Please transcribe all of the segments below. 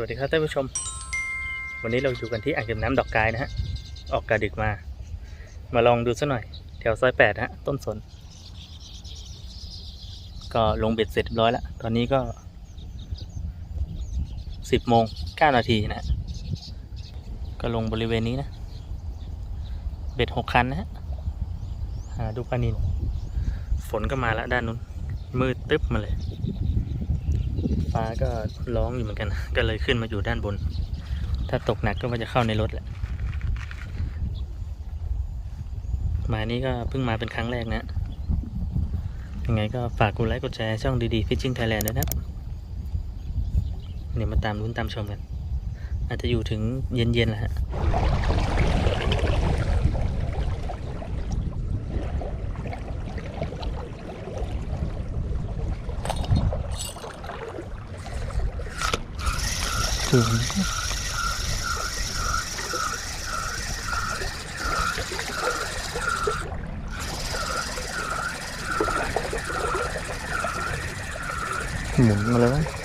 วัสดีครับท่านผู้ชม วันนี้เราอยู่กันที่อ่างเก็บน้ำดอกกายนะฮะ ออกกระดึกมา มาลองดูซะหน่อย แถวซอยแปดฮะ ต้นสน ก็ลงเบ็ดเสร็จเรียบร้อยแล้ว ตอนนี้ก็สิบโมงเก้านาทีนะฮะ ก็ลงบริเวณนี้นะ เบ็ดหกคันนะฮะ หาดูปลานิน ฝนก็มาแล้วด้านนู้น มืดตึ๊บมาเลย ฟ้าก็ร้องอยู่เหมือนกัน ก็เลยขึ้นมาอยู่ด้านบน ถ้าตกหนักก็ว่าจะเข้าในรถแหละ มานี่ก็เพิ่งมาเป็นครั้งแรกนะ ยังไงก็ฝากกดไลค์กดแชร์ช่องดีๆ Fishing Thailand ด้วยนะครับเดี๋ยวมาตามลุ้นตามชมกัน อาจจะอยู่ถึงเย็นๆแหละฮะ ถึงหมุนมาแล้วะ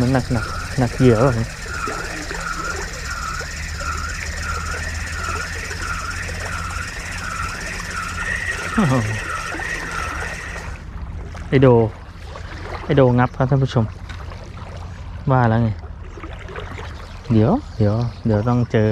มัน หนักหนักหนักเหยื่อแบบไอโด ไอโดงับครับท่านผู้ชม ว่าแล้วไง เดี๋ยว เดี๋ยว เดี๋ยวต้องเจอ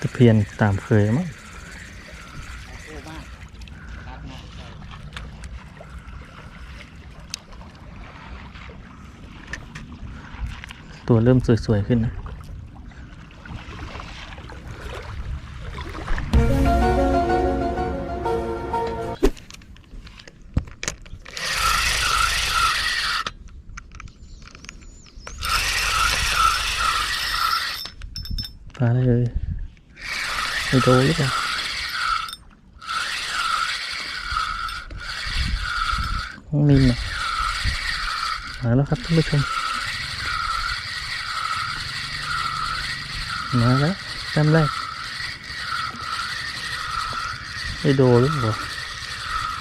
ตะเพียนตามเคยมั้งตัวเริ่มสวย ๆ ขึ้นนะ ไอโดหรือเปล่าน้องนินน่ะมาแล้วครับท่านผู้ชม มาแล้วแต้มแรกไอโดหรือเปล่า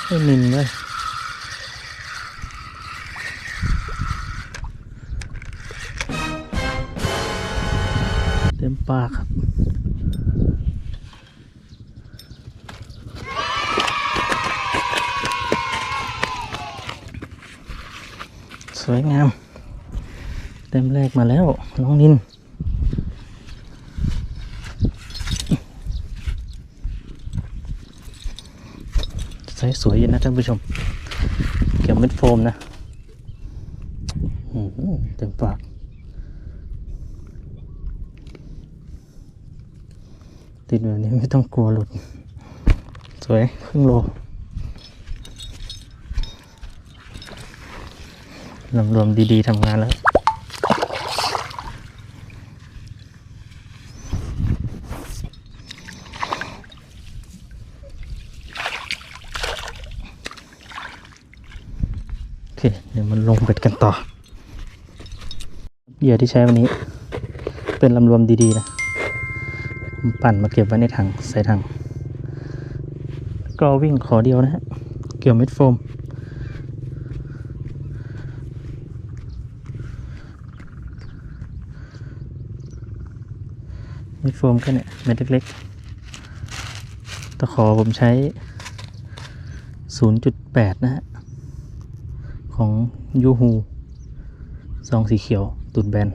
ไอนินเลยเต็มปากครับ สวยงาม เต็มแรกมาแล้ว น้องนินใสสวยอยู่นะท่านผู้ชม เกี่ยวเม็ดโฟมนะเต็มปากติดแบบนี้ไม่ต้องกลัวหลุด สวยครึ่งโล รวมๆดีๆทำงานแล้วโอเคเดี๋ยวมันลงเบ็ดกันต่อเหยื่อที่ใช้วันนี้ เป็นลำรวมดีๆนะผมปั่นมาเก็บไว้ในถังใส่ถังก็วิ่งขอเดียวนะฮะ เกี่ยวเม็ดโฟม มีโฟมแค่เนี่ยเม็ดเล็กๆตะขอผมใช้ 0.8 นะฮะ ของยูฮูซองสีเขียวตุดแบน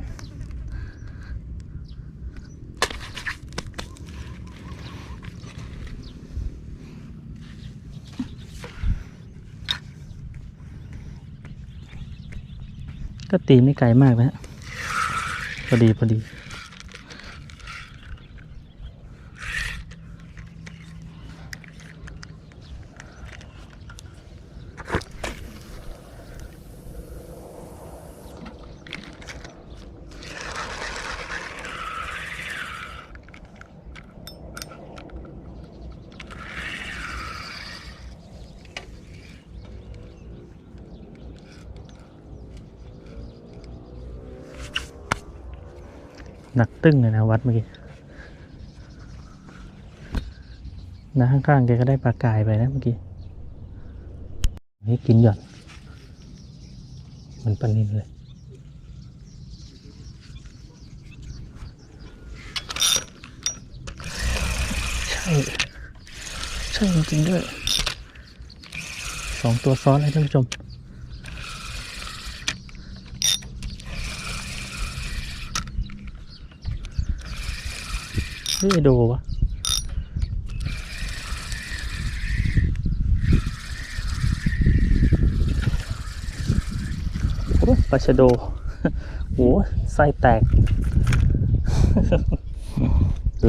ก็ตีไม่ไกลมากนะฮะพอดี พอดี ตึ้งเลยนะวัดเมื่อกี้นะข้างๆแกก็ได้ปลากายไปนะเมื่อกี้นี่กินหย่อนมันปนินเลยใช่ใช่จริงๆด้วยสองตัวซ้อนเลยท่านผู้ชม เฮ้ยโดวะโอ้ปลาชะโดโหไส้แตก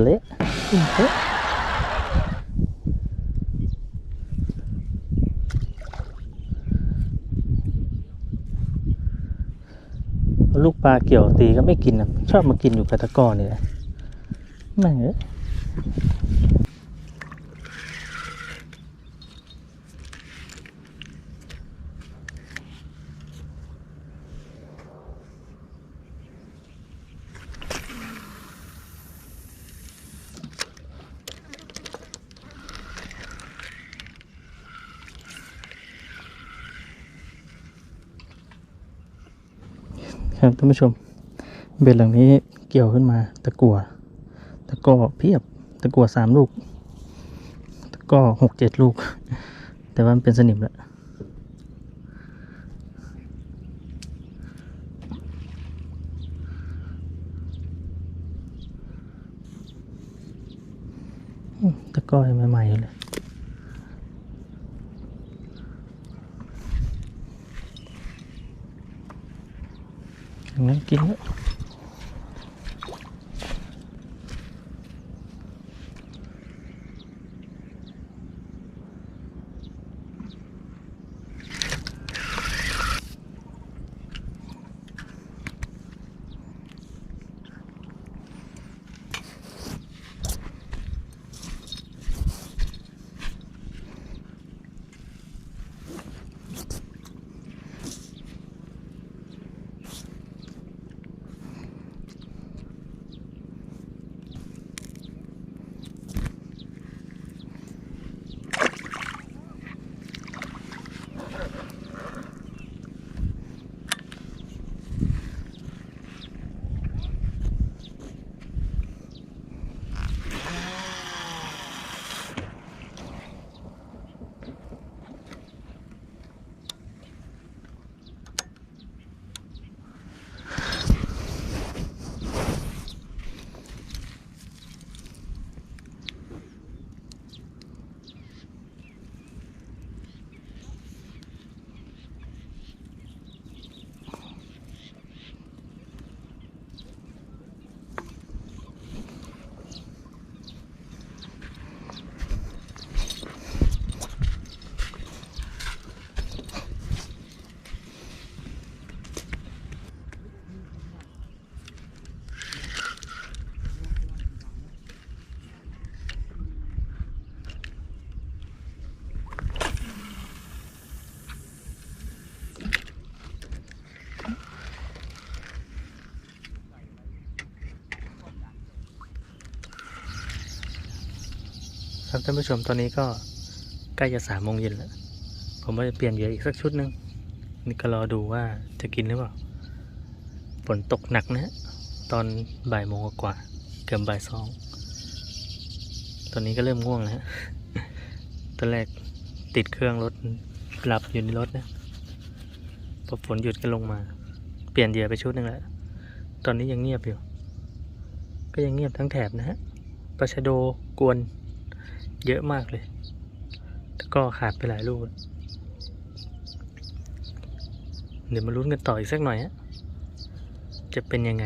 เละอื้อเฮ้ยลูกปลาเกี่ยวตีก็ไม่กินนะชอบมากินอยู่กับตะกร้อนี่แหละ ม่งเอ้ยครับท่านผู้ชม เบ็ดหลังนี้เกี่ยวขึ้นมาตะกั่ว ตะก้อเพียบ ตะกั่วสามลูก ตะก้อหกเจ็ดลูก แต่ว่ามันเป็นสนิมแล้วตะก้อยใหม่ๆเลยอย่างนั้นกินแล้ว ครับท่านผู้ชมตอนนี้ก็ใกล้จะสามโมงเย็นแล้ว ผมว่าจะเปลี่ยนเหยื่ออีกสักชุดหนึ่งนี่ก็รอดูว่าจะกินหรือเปล่า ฝนตกหนักนะฮะตอนบ่ายโมงกว่าๆกือบบ่ายสอง ตอนนี้ก็เริ่มง่วงแล้ว ตอนแรกติดเครื่องรถหลับอยู่ในรถนะพอฝนหยุดก็ลงมา เปลี่ยนเหยื่อไปชุดหนึ่งแล้ว ตอนนี้ยังเงียบอยู่ ก็ยังเงียบทั้งแถบนะฮะปลาชะโดกวน เยอะมากเลยแล้วก็ขาดไปหลายลูก เดี๋ยวมาลุ้นกันต่ออีกสักหน่อยฮะจะเป็นยังไง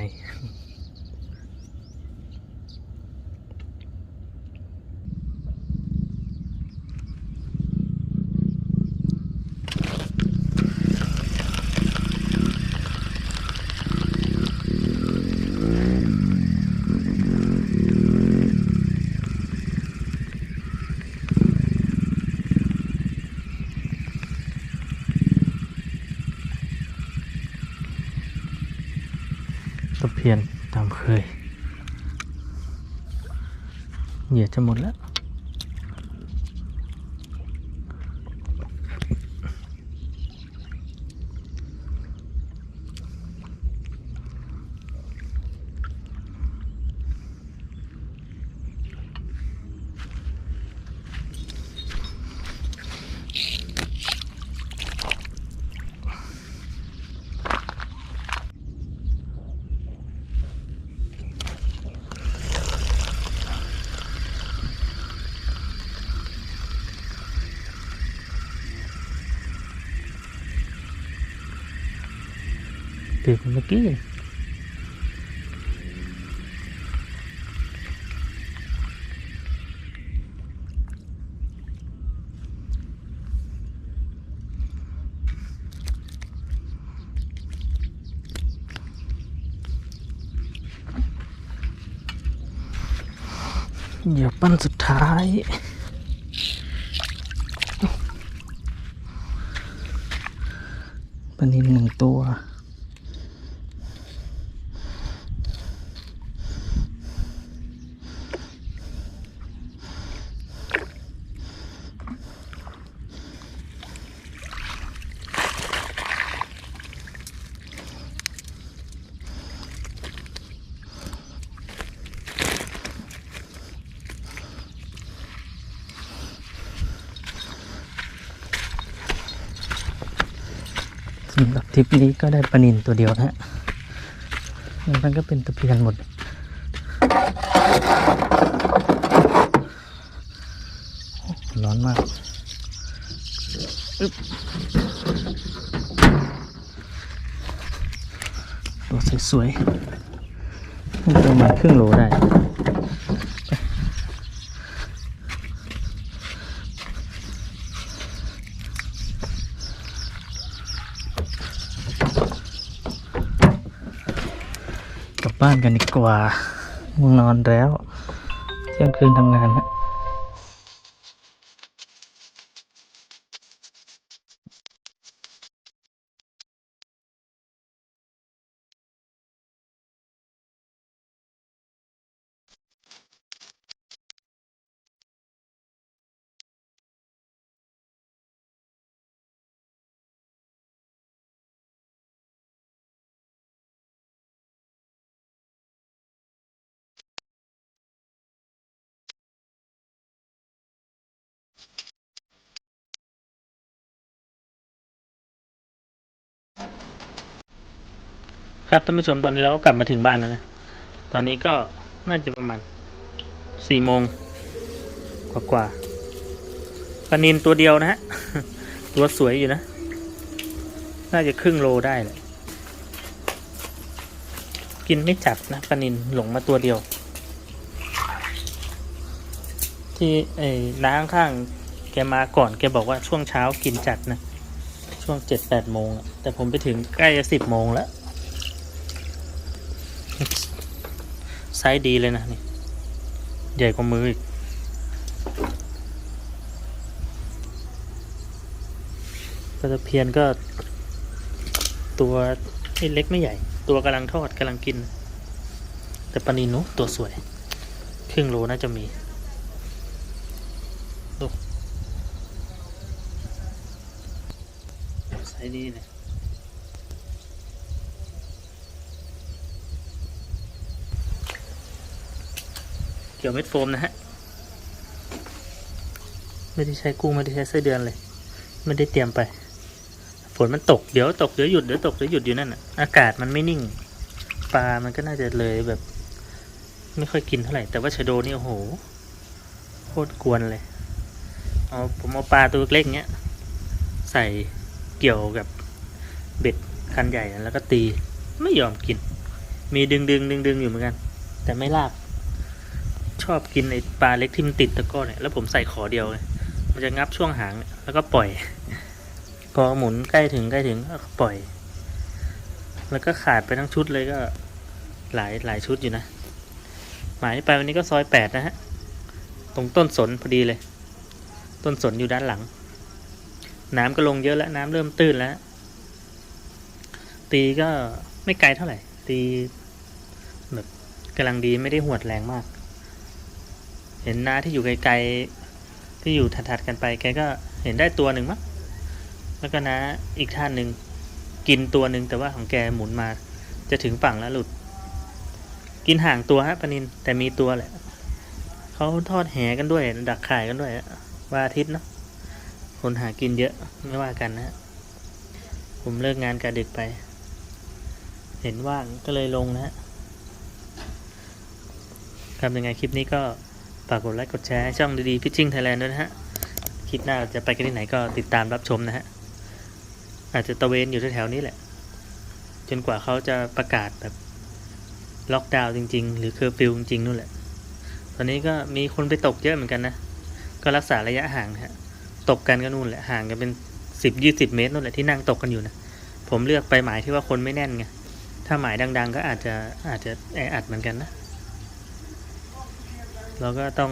ตะเพียนตามเคย เหยียดจะหมดแล้ว ตีคนเมื่อกี้เหยียบปั้นสุดท้ายปลานินหนึ่งตัว สำหรับทริปนี้ก็ได้ปลานินตัวเดียวนะฮะมันก็เป็นตะเพียนหมด ร้อนมากตัวสวยๆประมาณครึ่งโลได้ บ้านกันดีกว่าง่วงนอนแล้วเที่ยงคืนทำงานนะ ครับท่านผู้ชมตอนนี้เราก็กลับมาถึงบ้านแล้วนะ ตอนนี้ก็น่าจะประมาณสี่โมงกว่ากว่าๆปลานินตัวเดียวนะฮะ ตัวสวยอยู่นะ น่าจะครึ่งโลได้แหละกินไม่จัดนะปลานินหลงมาตัวเดียว ที่ไอ้น้าข้างแกมาก่อนแกบอกว่าช่วงเช้ากินจัดนะ ช่วงเจ็ดแปดโมง แต่ผมไปถึงใกล้จะสิบโมงแล้ว ไซ ส์ดีเลยนะนี่ใหญ่กว่ามืออีก ปลาตะเพียนก็ ตัวไม่เล็กไม่ใหญ่ ตัวกำลังทอดกำลังกิน แต่ปลานินนุตัวสวย ครึ่งโลน่าจะมีดูไซส์ดีเลย กี่ยวเม็ดโฟมนะฮะ ไม่ได้ใช้กุ้งไม่ได้ใช้ไส้เดือนเลย ไม่ได้เตรียมไป ฝนมันตกเดี๋ยวตกเดี๋ยวหยุดเดี๋ยวตกเดี๋ยวหยุดอยู่นั่นอะ อากาศมันไม่นิ่ง ปลา มันก็น่าจะเลยแบบ ไม่ค่อยกินเท่าไหร่ แต่ว่าชะโดนี่โอ้โห โคตรกวนเลย เอาผมเอาปลาตัวเล็กเงี้ย ใส่เกี่ยวกับเบ็ดคันใหญ่แล้วก็ตี ไม่ยอมกิน มีดึงดึงดึงดึงอยู่เหมือนกัน แต่ไม่ลาก ชอบกินไอปลาเล็กที่มันติดตะก้อเนี่ยแล้วผมใส่ขอเดียวไงมันจะงับช่วงหางเนี่ยแล้วก็ปล่อย พอหมุนใกล้ถึงใกล้ถึงก็ปล่อย แล้วก็ขาดไปทั้งชุดเลยก็ หลายหลายชุดอยู่นะ หมายไปวันนี้ก็ซอยแปดนะฮะ ตรงต้นสนพอดีเลย ต้นสนอยู่ด้านหลัง น้ำก็ลงเยอะแล้วน้ำเริ่มตื้นแล้ว ตีก็ไม่ไกลเท่าไหร่ ตีแบบกำลังดีไม่ได้หวดแรงมาก เห็นน้าที่อยู่ไกลๆที่อยู่ถัดๆกันไปแกก็เห็นได้ตัวหนึ่งมั้งแล้วก็น้าอีกท่านหนึ่งกินตัวหนึ่งแต่ว่าของแกหมุนมา จะถึงฝั่งแล้วหลุด กินห่างตัวฮะปานินแต่มีตัวแหละเขาทอดแหกันด้วย ดักข่ายกันด้วยว่าอาทิตย์เนาะคนหากินเยอะไม่ว่ากันนะฮะผมเลิกงานกะดึกไป เห็นว่างก็เลยลงนะฮะครับยังไงคลิปนี้ก็ ฝากกดไลค์กดแชร์ให้ช่องดีๆพิชชิ่งไทยแลนด์ด้วยนะฮะ คลิปหน้าเราจะไปกันที่ไหนก็ติดตามรับชมนะฮะ อาจจะตะเวนอยู่แถวๆนี้แหละ จนกว่าเขาจะประกาศแบบล็อกดาวน์จริง ๆ หรือเคอร์ฟิวจริงๆนู่นแหละ ตอนนี้ก็มีคนไปตกเยอะเหมือนกันนะ ก็รักษาระยะห่างฮะ ตกกันก็นู่นแหละ ห่างกันเป็นสิบยี่สิบเมตรนู่นแหละที่นั่งตกกันอยู่นะ ผมเลือกไปหมายที่ว่าคนไม่แน่นไง ถ้าหมายดัง ๆ ก็อาจจะอาจจะแออัดเหมือนกันนะ เราก็ต้อง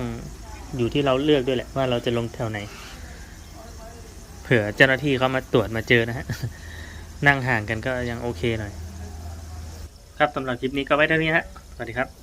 อยู่ที่เราเลือกด้วยแหละว่าเราจะลงแถวไหน เผื่อเจ้าหน้าที่เขามาตรวจมาเจอนะฮะ นั่งห่างกันก็ยังโอเคหน่อย ครับสำหรับคลิปนี้ก็ไว้เท่านี้ฮะ สวัสดีครับ